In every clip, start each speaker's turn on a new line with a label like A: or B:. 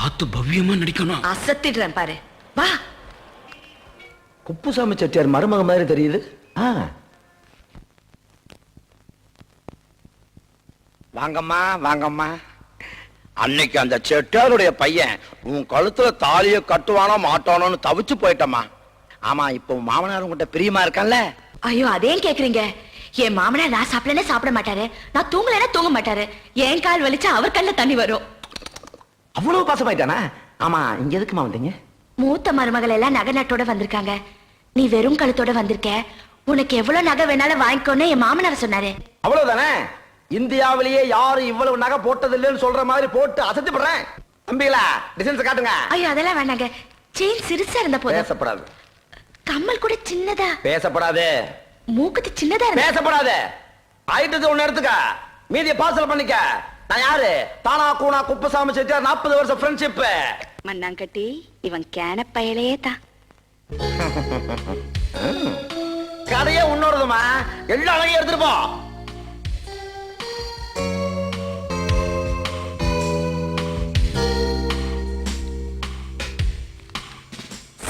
A: பார்த்து பவ்யமா நடிக்கணும்.
B: அசத்திடுறேன் பாரு. வா.
C: குப்புசாமி செட்டியார் மருமக மாதிரி தெரியுது. ஆ. வாங்கம்மா வாங்கம்மா. அன்னைக்கு அந்த செட்டியாருடைய பையன் உன் கழுத்துல தாலிய கட்டுவானோ மாட்டானோன்னு தவிச்சு போயிட்டம்மா. ஆமா இப்போ உன் மாமனார் உன்கிட்ட பிரியமா இருக்கான்ல?
B: ஐயோ அதேன் கேக்குறீங்க. என் மாமனார் நான் சாப்பிடலன்னா சாப்பிட மாட்டாரு. நான் தூங்கலைன்னா தூங்க மாட்டாரு. என் கால் வலிச்சா அவர் கண்ணுல தண்ணி வரும்.
C: அவ்வளவு பாசமாயிட்டானா? ஆமா இங்க எதுக்குமா வந்தீங்க?
B: மூத்த மருமகள் எல்லாம் நகை நட்டோட வந்திருக்காங்க. நீ வெறும் கழுத்தோட வந்திருக்க. உனக்கு எவ்வளவு நகை வேணாலும் வாங்கிக்கோன்னு என் மாமனார் சொன்னாரு.
C: அவ்வளவுதானே? இந்தியாவிலேயே யாரும் இவ்வளவு நகை போட்டது இல்லைன்னு சொல்ற மாதிரி போட்டு அசத்தி படுறேன் தம்பிகளா டிசைன்ஸ் காட்டுங்க.
B: ஐயோ அதெல்லாம் வேணாங்க. செயின் சிறுசா இருந்த போதும்.
C: பேசப்படாது.
B: கம்மல் கூட சின்னதா.
C: பேசப்படாது.
B: மூக்குத்தி சின்னதா
C: பேசப்படாது. ஆயிட்டது ஒண்ணு எடுத்துக்க. மீதிய பார்சல் பண்ணிக்க. நான் யாரு? தானா கூனா குப்பசாமி செட்டியார் நாற்பது வருஷம் ஃப்ரெண்ட்ஷிப்
B: மண்ணாங்கட்டி இவன் கேன பயலே தான்.
C: கதையே உன்னோடதுமா? எல்லா அழகையும் எடுத்துட்டு போ.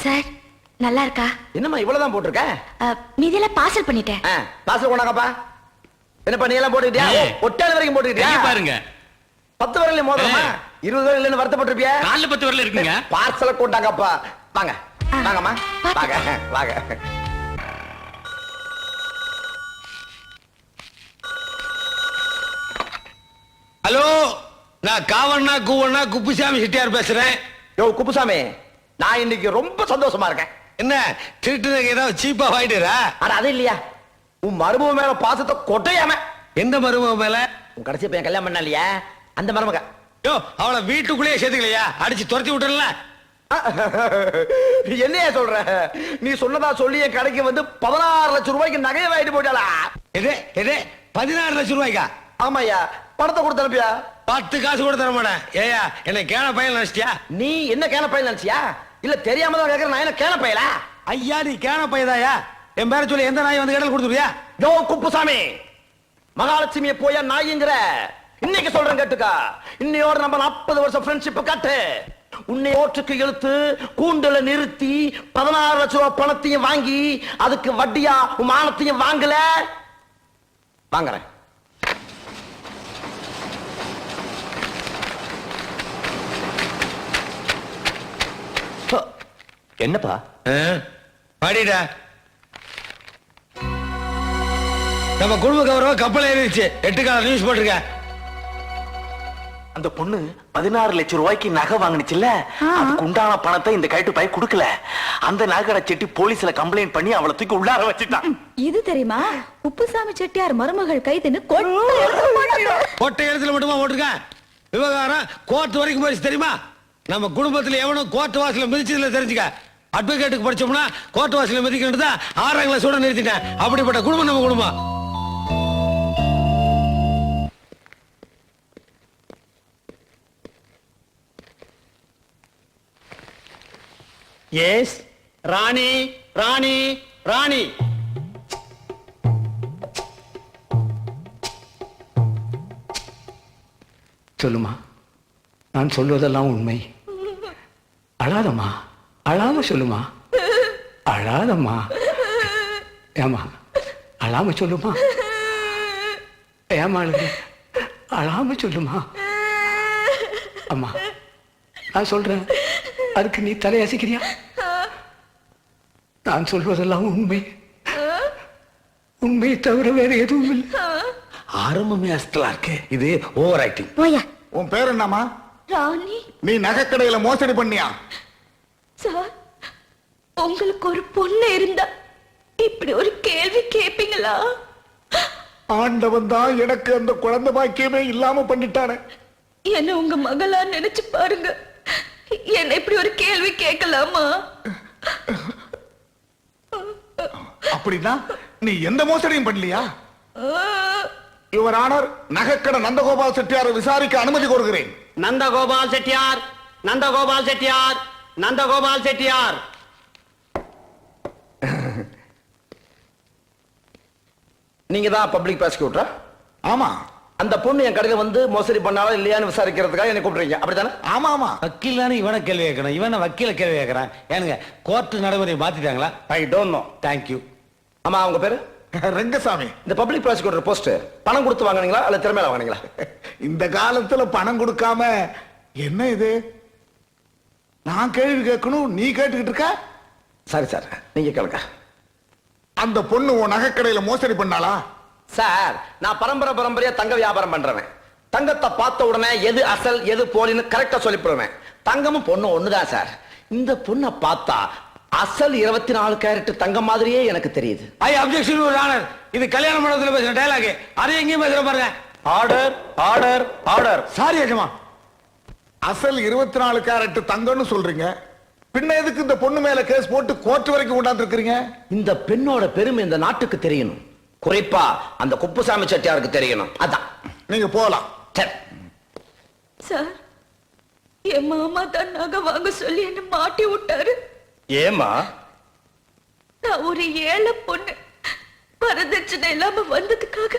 B: சார் நல்லா இருக்கா
C: என்னம்மா இவ்வளவுதான் போட்டிருக்க?
B: மீதியெல்லாம் பார்சல் பண்ணிட்டேன்.
C: பார்சல் கொண்டாங்கப்பா என்னப்பா நீ எல்லாம் போட்டுக்கிட்டியா?
A: ஏய்.
C: ஒட்டாது வரைக்கும் போட்டுக்கிட்டியா?
A: பாருங்க.
C: பத்து வரல மோதிரமா. இருபது வரல இல்லைன்னு வருத்தப்பட்டிருப்பியா?
A: கால்ல பத்து வரல இருக்குங்க.
C: பார்சல கொண்டாங்கப்பா. வாங்க.
B: ஆ.
C: வாங்கம்மா. வாங்க வாங்க.
D: ஹலோ நான் காவண்ணா கூவண்ணா குப்புசாமி செட்டியார் பேசுறேன்.
C: யோ குப்புசாமி நான் இன்னைக்கு ரொம்ப சந்தோஷமா இருக்கேன்.
D: என்ன திருட்டு நகை ஏதாவது சீப்பா வாங்கிட்டுறா
C: ஆனா அது இல்லையா? உன் மருமக மேல பாசத்தை கொட்டையாம.
D: எந்த மருமக மேல?
C: உன் கடைசி பையன் கல்யாணம் பண்ண இல்லையா அந்த மருமக.
D: யோ அவளை வீட்டுக்குள்ளேயே சேர்த்துக்கலையா? அடிச்சு துரத்தி விட்டுறல.
C: என்னைய சொல்ற? நீ சொன்னதா சொல்லி என் கடைக்கு வந்து பதினாறு லட்சம் ரூபாய்க்கு நகையை வாங்கிட்டு போயிட்டாளா?
D: எது? எது? பதினாறு லட்சம் ரூபாய்க்கா?
C: ஆமாய்யா. பணத்தை கொடுத்து அனுப்பியா?
D: பத்து காசு கூட தர மாட்டேன். ஏயா என்ன கேன பையன் நினைச்சிட்டியா?
C: நீ என்ன கேன பையன் நினைச்சியா? இல்ல தெரியாம தான் கேக்குற நான் என்ன கேன பையலா
D: ஐயா நீ கேன பையதாயா என் பேர சொல்லி எந்த நாய் வந்து கடல் கொடுத்துருவியா?
C: யோ குப்புசாமி! மகாலட்சுமிய போயா நாய்ங்கிற இன்னைக்கு சொல்றேன் கேட்டுக்கா. இன்னையோட நம்ம நாற்பது வருஷம் ஃப்ரெண்ட்ஷிப் காட்டு. உன்னை ஓட்டுக்கு இழுத்து கூண்டுல நிறுத்தி பதினாறு லட்சம் ரூபாய் பணத்தையும் வாங்கி அதுக்கு வட்டியா மானத்தையும் வாங்கல? வாங்குறேன். என்னப்பா?
D: பாடிடா நம்ம குடும்ப கௌரவம் கப்பல் ஏறிடுச்சு. எட்டு கால நியூஸ் போட்டிருக்க
E: அந்த பொண்ணு பதினாறு லட்சம் ரூபாய்க்கு நகை வாங்குனுச்சுல்ல? அதுக்கு உண்டான பணத்தை இந்த கைட்டு பைய கொடுக்கல. அந்த நகை செட்டி போலீஸ்ல கம்ப்ளைண்ட் பண்ணி அவளை தூக்கி உள்ளார வச்சுட்டான்.
F: இது தெரியுமா? உப்புசாமி செட்டியார் மருமகள் கைதுன்னு கொட்டை
D: எழுத்துல மட்டுமா போட்டிருக்கேன்? விவகாரம் கோர்ட் வரைக்கும் போயிடுச்சு தெரியுமா? நம்ம குடும்பத்துல எவனும் கோர்ட் வாசல மிதிச்சதுல தெரிஞ்சுக்க. அட்வொகேட்டுக்கு படிச்சோம்னா கோர்ட் வாசல மிதிக்கிறது தான் ஆறாம் கிளாஸோட நிறுத்திட்டேன். அப்படிப்பட்ட குடும்பம் நம்ம குடும்பம்.
C: எஸ் ராணி ராணி ராணி
G: சொல்லுமா நான் சொல்வதெல்லாம் உண்மை. அழாதம்மா அழாம சொல்லுமா. அழாதம்மா. ஏமா அழாம சொல்லுமா. ஏமா அழாம சொல்லுமா. அம்மா நான் சொல்றேன். அதுக்கு நீ தலையசிக்கிறியா நான் சொல்வதெல்லாம் உண்மை. உண்மையை தவிர வேற எதுவும் இல்லை.
D: ஆரம்பமே அஸ்தலா இருக்கு. இது ஓவர் ஆக்டிங்
B: போயா.
H: உன் பேர் என்னம்மா?
B: ராணி.
H: நீ நகைக்கடையில மோசடி பண்ணியா?
B: சார் உங்களுக்கு ஒரு பொண்ணு இருந்தா இப்படி ஒரு கேள்வி கேப்பீங்களா?
H: ஆண்டவன் தான் எனக்கு அந்த குழந்தை பாக்கியமே இல்லாம பண்ணிட்டானே.
B: என்ன உங்க மகளா நினைச்சு பாருங்க. என்ன இப்படி ஒரு கேள்வி கேட்கலாமா?
H: அப்படின்னா நீ எந்த மோசடியும் பண்ணலையா? யுவர் ஆனர் நகைக்கடை நந்தகோபால் செட்டியாரை விசாரிக்க அனுமதி கோருகிறேன்.
C: நந்தகோபால் செட்டியார் நந்தகோபால் செட்டியார் நந்தகோபால் செட்டியார். நீங்க தான் பப்ளிக் ப்ராசிக்யூட்டரா
H: ஆமா.
C: அந்த பொண்ணு என் கடையில வந்து மோசடி பண்ணாலும் இல்லையான்னு விசாரிக்கிறதுக்காக என்ன கூப்பிடுறீங்க. அப்படித்தானே?
H: ஆமா ஆமா.
D: வக்கீல் தானே இவனை கேள்வி கேட்கணும். இவனை வக்கீல கேள்வி கேட்கறான். ஏனுங்க கோர்ட்டு நடைமுறையை மாத்திட்டாங்களா?
C: I don't know
D: thank you
C: ஆமா அவங்க பேரு?
H: ரெங்கசாமி.
C: இந்த பப்ளிக் ப்ராசிக்யூட்டர் போஸ்ட் பணம் கொடுத்து வாங்குனீங்களா அல்ல திறமையில வாங்குனீங்களா?
H: இந்த காலத்துல பணம் கொடுக்காம என்ன இது? நான் கேள்வி கேட்கணும் நீ கேட்டுக்கிட்டு இருக்க?
C: சரி சார். நீங்க கேளுங்க.
H: அந்த பொண்ணு உன் நகைக்கடையில மோசடி பண்ணாளா?
C: சார் நான் பரம்பரை பரம்பரையா தங்க வியாபாரம் பண்றவன். தங்கத்தை பார்த்த உடனே எது அசல் எது போலின்னு கரெக்டா சொல்லிவிடுவேன் தங்கமும் பொண்ணு ஒண்ணுதான் சார். இந்த பொண்ணை பார்த்தா அசல் இருபத்தி நாலு கேரட் தங்கம் மாதிரியே எனக்கு தெரியுது.
D: ஐ அப்ஜெக்ஷன் ஒரு ஆனர் இது கல்யாண மண்டபத்தில் பேசுற டயலாக் அதை எங்கேயும் பேசுற பாருங்க.
C: ஆர்டர் ஆர்டர் ஆர்டர்
D: சாரி அஜமா
H: அசல் இருபத்தி நாலு கேரட் தங்கம்னு சொல்றீங்க. பின்ன எதுக்கு இந்த பொண்ணு மேல கேஸ் போட்டு கோர்ட் வரைக்கும் கொண்டாந்து
C: இந்த பெண்ணோட பெருமை இந்த நாட்டுக்கு தெரியணும். குறிப்பா அந்த குப்புசாமி செட்டியாருக்கு தெரியணும். அதான்.
H: நீங்க போலாம்.
C: சரி.
F: சார் என் மாமா தான் நகை வாங்க சொல்லி என்ன மாட்டி விட்டாரு.
C: ஏமா
F: நான் ஒரு ஏழை பொண்ணு. வரதட்சணை இல்லாம வந்ததுக்காக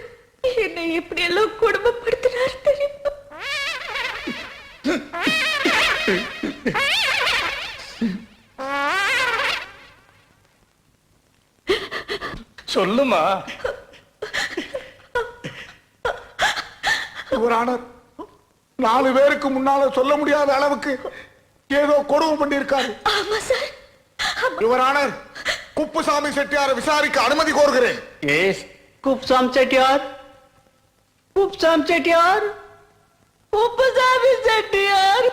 F: என்னை இப்படி எல்லாம் குடும்பப்படுத்தினாரு தெரியுமா?
C: சொல்லுமா?
H: யுவர் ஆனர் நாலு பேருக்கு முன்னால சொல்ல முடியாத அளவுக்கு ஏதோ கொடுமை பண்ணியிருக்காரு.
F: ஆமா சார்.
H: யுவர் ஆனர் குப்புசாமி செட்டியாரை விசாரிக்க அனுமதி கோருகிறேன்.
A: எஸ் குப்சாம் செட்டியார்? குப்சாம் செட்டியார்?
F: உப்புசாமி செட்டியார்?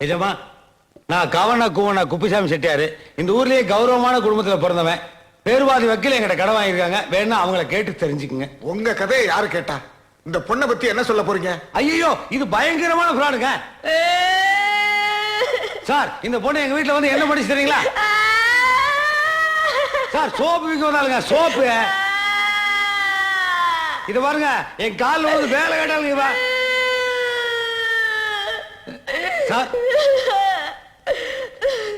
D: நிஜமா நான் கவன குவன குப்பிசாமி செட்டியாரு. இந்த ஊர்லயே கௌரவமான குடும்பத்துல பிறந்தவன். பேருவாதி வக்கீல் எங்கிட்ட கடன் வாங்கியிருக்காங்க. வேணா அவங்கள கேட்டு தெரிஞ்சுக்குங்க.
H: உங்க கதையை யாரு கேட்டா? இந்த பொண்ணை பத்தி என்ன சொல்ல போறீங்க?
D: ஐயோ இது பயங்கரமான ஃப்ராடுங்க சார் இந்த பொண்ணு எங்க வீட்டுல வந்து என்ன படிச்சு தெரியுங்களா? சார் சோப்பு விற்க வந்தாலுங்க சோப்பு. இது பாருங்க என் கால் வந்து வேலை கேட்டாலுங்க இவ. Sir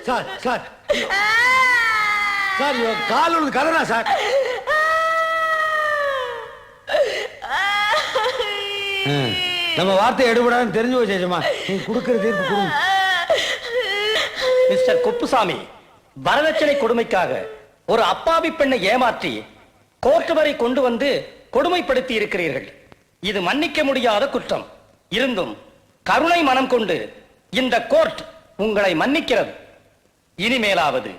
D: sir sir. சார் இவ கால் வந்து கதறா சார். நம்ம வார்த்தை எடுபடாதுன்னு தெரிஞ்சு வச்சேஜமா நீ கொடுக்கிற தீர்ப்பு கொடுங்க
I: மிஸ்டர் குப்புசாமி வரதட்சணை கொடுமைக்காக ஒரு அப்பாவி பெண்ணை ஏமாற்றி கோர்ட் வரை கொண்டு வந்து கொடுமைப்படுத்தி இருக்கிறீர்கள். இது மன்னிக்க முடியாத குற்றம். இருந்தும் கருணை மனம் கொண்டு இந்த கோர்ட் உங்களை மன்னிக்கிறது. இனிமேலாவது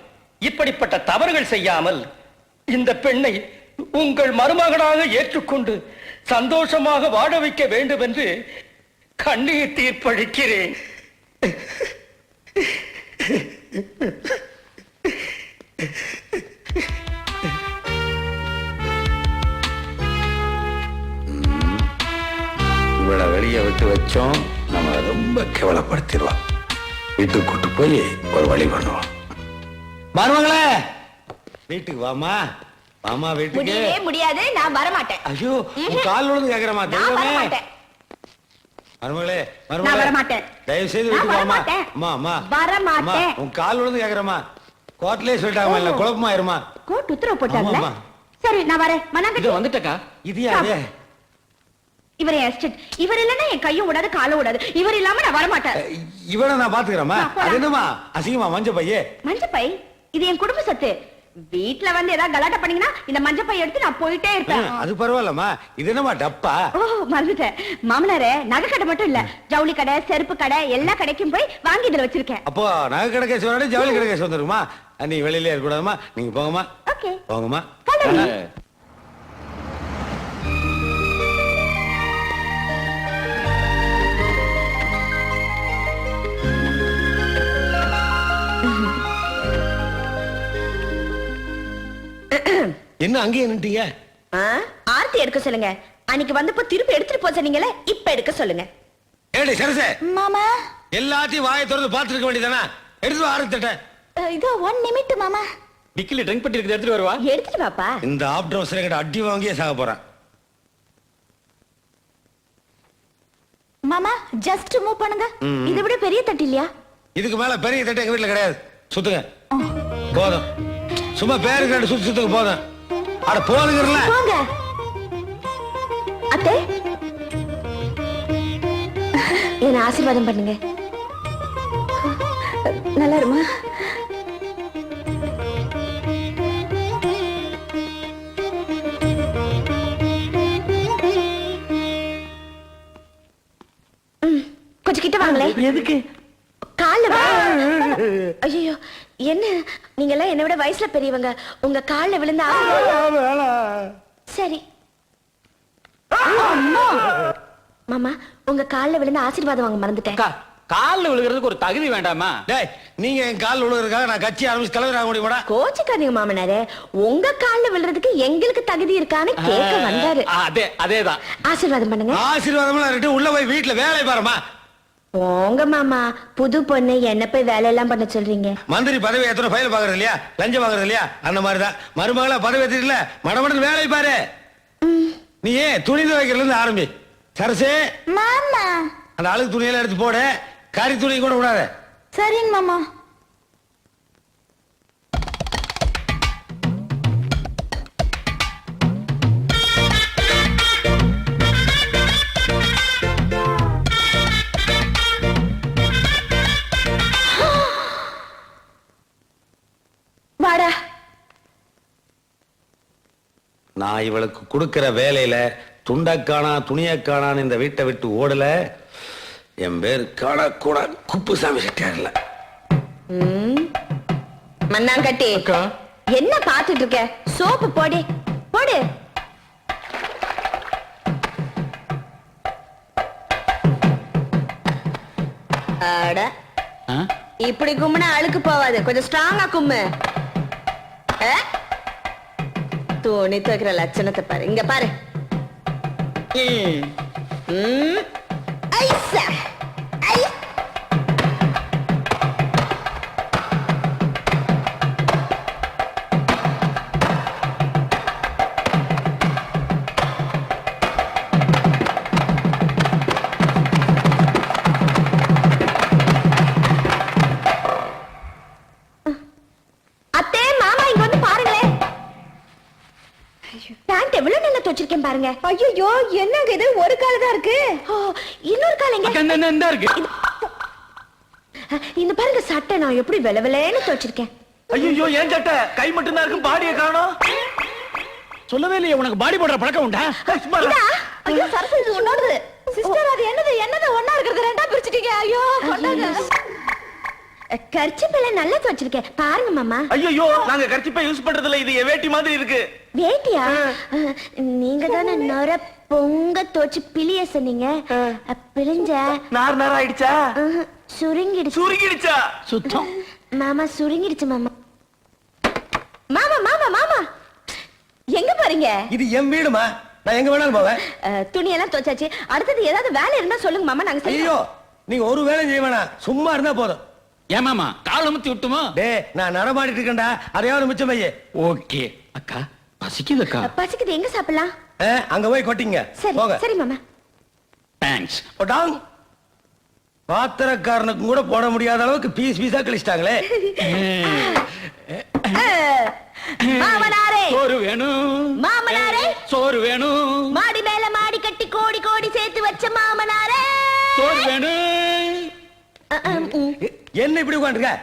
I: இப்படிப்பட்ட தவறுகள் செய்யாமல் இந்த பெண்ணை உங்கள் மருமகனாக ஏற்றுக்கொண்டு சந்தோஷமாக வாழ வைக்க வேண்டும் என்று கண்ணீர் தீர்ப்பளிக்கிறேன்.
G: இவளை வெளியே விட்டு வச்சோம் நம்ம ரொம்ப கேவலப்படுத்திடுவான் வீட்டுக்கு கூட்டு போய் ஒரு வழி பண்ணுவோம்.
D: மருமகளே வீட்டுக்கு வாமா வாமா வீட்டுக்கு.
B: முடியவே முடியாது நான் வரமாட்டேன்.
D: ஐயோ உன் கால் விழுந்து கேக்குறமா
B: நான்
D: தெய்வமே
B: வரமாட்டேன்.
D: மருமகளே
B: நான்
D: மருமகளே
B: வரமாட்டேன்.
D: தயவு செய்து
B: நான்
D: வீட்டுக்கு வாமா. அம்மா அம்மா.
B: வரமாட்டேன்.
D: அம்மா, உன் கால் விழுந்து கேக்குறமா கோர்ட்லயே சொல்லிட்டாங்க இல்ல. குழப்பமாயிருமா
B: கோர்ட் உத்தரவு போட்டாங்கல்ல
D: ஆமாம்மா.
B: சரி நான் வரேன். மனாங்க
A: வந்துட்டக்கா.
D: இது? யாரு
B: இவர் என் estate. இவர் இல்லைன்னா என் கையும் விடாது காலும் விடாது இவர் இல்லாம நான் வரமாட்டேன்.
D: இவனை நான் பாத்துக்கிறேம்மா. அது என்னமா அசிங்கமா மஞ்ச பையே
B: மஞ்சப்பை? இது என் குடும்ப சொத்து. வீட்ல வந்து ஏதாவது கலாட்டா பண்ணீங்கன்னா இந்த மஞ்சப்பை எடுத்து நான் போயிட்டே இருப்பேன்.
D: அது பரவாயில்லம்மா. இது என்னமா டப்பா?
B: ஓ மறந்துட்டேன். மாமனாரே நகை கடை மட்டும் இல்ல. ஜவுளி கடை செருப்பு கடை எல்லா கடைக்கும் போய் வாங்கி இதுல வச்சிருக்கேன்.
D: அப்போ நகை கடை கேஸ் விளையாடி ஜவுளி கடை கேஸ் வந்துருக்குமா? நீ வெளியிலே இருக்கக்கூடாதுமா நீங்க போங்கம்மா.
B: ஓகே.
D: போங்கம்மா. என்ன அங்கேயே நின்ட்டீங்க
B: ஆ, ஆர்த்தி எடுக்க சொல்லுங்க. அன்னைக்கு வந்தப்போ திருப்பி எடுத்துட்டு போக சொன்னீங்களே இப்ப எடுக்க சொல்லுங்க.
D: ஏடி சரசே?
F: மாமா?
D: எல்லாத்தையும் வாயை திறந்து பார்த்துருக்க வேண்டியதானே எடுத்து ஆரம்பித்துட்ட
F: இதோ ஒன் நிமிட் மாமா.
A: டிக்கில ட்ரிங்க் பண்ணி இருக்கிறத எடுத்துட்டு வருவா?
B: எடுத்துட்டு வாப்பா.
D: இந்த ஆப்டர் அவசரம் கிட்ட அடி வாங்கியே சாக போறேன்.
F: மாமா ஜஸ்ட் மூவ் பண்ணுங்க.
B: இதை விட பெரிய தட்டு இல்லையா?
D: இதுக்கு மேல பெரிய தட்டு எங்க வீட்டுல கிடையாது. சுத்துங்க. போதும். சும்மா பேருக்கு ரெண்டு சுத்து சுத்துங்க போதும். அட போதுங்கறல
B: போங்க. அத்தை. என்ன ஆசீர்வாதம் பண்ணுங்க.
F: நல்லா இருமா?
B: கொஞ்சம் கிட்ட வாங்களே
C: எதுக்கு?
B: கால்ல ஐயோ என்ன? நீங்க எல்லாம் என்னை விட வயசுல பெரியவங்க. உங்க கால்ல விழுந்தா சரி. மாமா உங்க கால்ல விழுந்து ஆசீர்வாதம் வாங்க மறந்துட்டேன்.
A: கால்ல விழுகிறதுக்கு ஒரு தகுதி வேண்டாமா?
D: டேய் நீங்க என் கால் விழுகிறதுக்காக நான் கட்சி ஆரம்பிச்சு தலைவர் ஆக முடியுமாடா
B: கோச்சுக்காதீங்க மாமனாரே. உங்க கால்ல விழுறதுக்கு எங்களுக்கு தகுதி இருக்கான்னு கேட்க வந்தாரு.
A: அதே அதேதான்.
B: ஆசீர்வாதம் பண்ணுங்க.
D: இருக்கட்டும் உள்ள போய் வீட்டுல வேலை பாருமா
B: போங்க மாமா புது பொண்ணு என்ன போய் வேலையெல்லாம் பண்ண சொல்றீங்க?
D: மந்திரி பதவி எத்தனை ஃபைல் பாக்குறது இல்லையா? லஞ்சம் வாங்குறது இல்லையா? அந்த மாதிரி தான் மருமகளா பதவி ஏத்திட்டுல மடமடன்னு வேலை பாரு. நீ ஏன் துணி துவைக்கிறதுல இருந்து ஆரம்பி? சரசே.
F: மாமா.
D: அந்த அழுக்கு துணியெல்லாம் எடுத்து போடு. கறி துணி கூட விடாத
F: சரிங்க மாமா.
D: நான் இவளுக்கு கொடுக்கிற வேலையில துண்டக்கானா துணியக்கானான்னு இந்த வீட்டை விட்டு ஓடல. என் பேர் காணக்கூட குப்புசாமி செட்டியார்ல.
B: மண்ணாங்கட்டி என்ன பாத்துட்டு இருக்க? சோப்பு போடு போடு. அட
A: ஆ?
B: இப்படி கும்முனா அழுக்கு போவாது. கொஞ்சம் ஸ்ட்ராங்கா கும்மு. ஆ? துணி துவைக்கிற லட்சணத்தை பாரு இங்க பாரு. ஐசா. பாருங்க.
F: ஐயோ என்னங்க இது? ஒரு கால் தான் இருக்கு.
B: இன்னொரு கால் எங்க?
A: இருக்கு.
B: இந்த பாருங்க சட்டை நான் எப்படி வெள வெளேன்னு துவச்சிருக்கேன்.
C: ஐயோ ஏன் சட்டை? கை மட்டும்தான் இருக்கும் பாடிய காணோம்.
A: சொல்லவே இல்லையே உனக்கு பாடி போடுற பழக்கம் உண்டா?
F: ஐயோ சரசு இது உன்னோடது சிஸ்டர் அது என்னது? என்னது? ஒண்ணா இருக்கிறது ரெண்டா பிரிச்சிட்டீங்க. ஐயோ கொண்டாங்க.
B: கர்ச்சிப்பில நல்லா துவச்சிருக்கேன். பாருங்க மாமா.
C: ஐயோ நாங்க கர்ச்சிப்பை யூஸ் பண்றது இல்ல இது வேட்டி மாதிரி இருக்கு.
B: வேட்டியா? நீங்க தானே நொர பொங்க தோச்சு பிளிய சொன்னீங்க. பிழிஞ்ச
C: நார் நார் ஆயிடுச்சா?
B: சுருங்கிடுச்சு.
C: சுருங்கிடுச்சா?
A: சுத்தம்.
B: மாமா சுருங்கிடுச்சு மாமா. மாமா மாமா மாமா. எங்க போறீங்க?
D: இது என் வீடுமா? நான் எங்க வேணாலும் போவேன்.
B: துணியெல்லாம் துவைச்சாச்சு. அடுத்தது ஏதாவது வேலை இருந்தா சொல்லுங்க மாமா நாங்க செய்யறோம்.
D: ஐயோ நீங்க ஒரு வேலை செய்ய வேணாம். சும்மா இருந்தா போதும்.
A: ஏமாமா கால் அமுத்தி விட்டுமா?
D: டே நான் நடமாடிட்டு இருக்கேன்டா. அதையாவது மிச்சம் பையே
A: ஓகே. அக்கா பசிக்குது அக்கா.
B: பசிக்குது. எங்க சாப்பிடலாம்?
D: அங்க போய் கொட்டிங்க.
B: சரி
D: போங்க.
B: சரி மாமா.
A: தேங்க்ஸ்
D: போட்டாங் பாத்திரக்காரனுக்கும் கூட போட முடியாத அளவுக்கு பீஸ் பீஸா கழிச்சிட்டாங்களே.
B: மாமனாரே.
A: சோறு வேணும்.
B: மாமனாரே.
A: சோறு வேணும்.
B: மாடி மேல மாடி கட்டி கோடி கோடி சேர்த்து வச்ச மாமனாரே.
A: சோறு வேணும்.
D: என்ன இப்படி உட்காந்துருக்க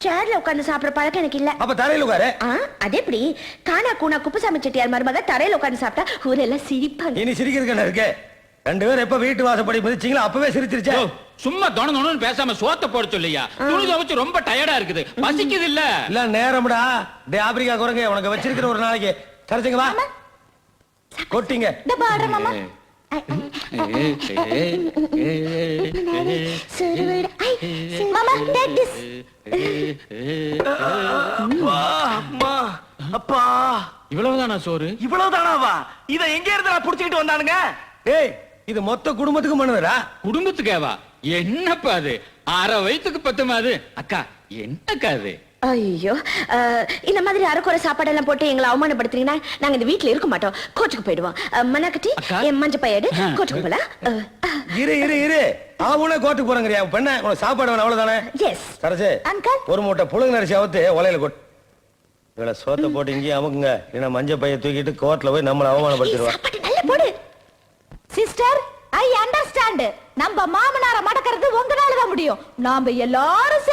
B: சேர்ல உட்கார்ந்து சாப்பிடுற பழக்கம் எனக்கு இல்ல.
D: அப்ப தரையில் உட்காரு.
B: ஆ, அது எப்படி? காணா கூனா குப்புசாமி செட்டியார் மருமக தரையில உட்கார்ந்து சாப்பிட்டா ஊரெல்லாம் சிரிப்பாங்க
D: இனி சிரிக்கிறதுக்கு இருக்கு? ரெண்டு பேரும் எப்ப வீட்டு வாசப்படி மிதிச்சீங்களோ அப்பவே சிரிச்சிருச்சே.
A: சும்மா தொண தொணன்னு பேசாம சோத்த போட சொல்லியா? துணி துவைச்சு ரொம்ப டயர்டா இருக்குது. பசிக்குது இல்ல?
D: இல்ல நேரம்டா. டே ஆப்பிரிக்கா குரங்க உனக்கு வச்சிருக்கிற ஒரு நாளைக்கு. சரிச்சுங்க வா. கொட்டிங்க.
F: மாமா
C: அம்மா அப்பா
A: இவ்வளவுதானா சோறு?
C: இவ்வளவுதானாவா? இத எங்க இருந்து நான் புடிச்சுக்கிட்டு வந்தானுங்க?
D: ஏய் இது மொத்த குடும்பத்துக்கும் பண்ணுதுடா.
A: குடும்பத்துக்கேவா? என்னப்பா அது? அரை வயிற்றுக்கு பத்துமா அது? அக்கா என்னக்கா அது?
B: ஐயோ இந்த மாதிரி அரைக்குறை சாப்பாடெல்லாம் போட்டு எங்களை அவமானப்படுத்துறீங்கன்னா நாங்க இந்த வீட்ல இருக்க மாட்டோம். கோச்சுக்கு போயிடுவோம். மண்ணாக்கட்டி. என் மஞ்ச பையடு. கோச்சுக்கு அஹ்,
D: இரு இரு இரு. அவனே கோட்டுக்கு போறங்கிறியா? பெண்ண உனக்கு சாப்பாடு வேணும் அவ்வளவுதானே?
B: Yes.
D: சரசு
B: Uncle.
D: ஒரு மூட்டை புழுங்க அரிசி அவுத்து உலையில கொட்டு இவளை சோத்த போட்டு இங்கேயும் அமுக்குங்க. இல்லைன்னா மஞ்சள் பைய தூக்கிட்டு கோர்ட்ல போய் நம்மளை அவமானப்படுத்திடுவா.
B: சாப்பாடு நல்ல போடு.
F: சிஸ்டர் ஐ அண்டர்ஸ்டாண்ட் நம்ம மாமனார மடக்கிறது உங்களால தான் முடியும். நாம எல்லாரும்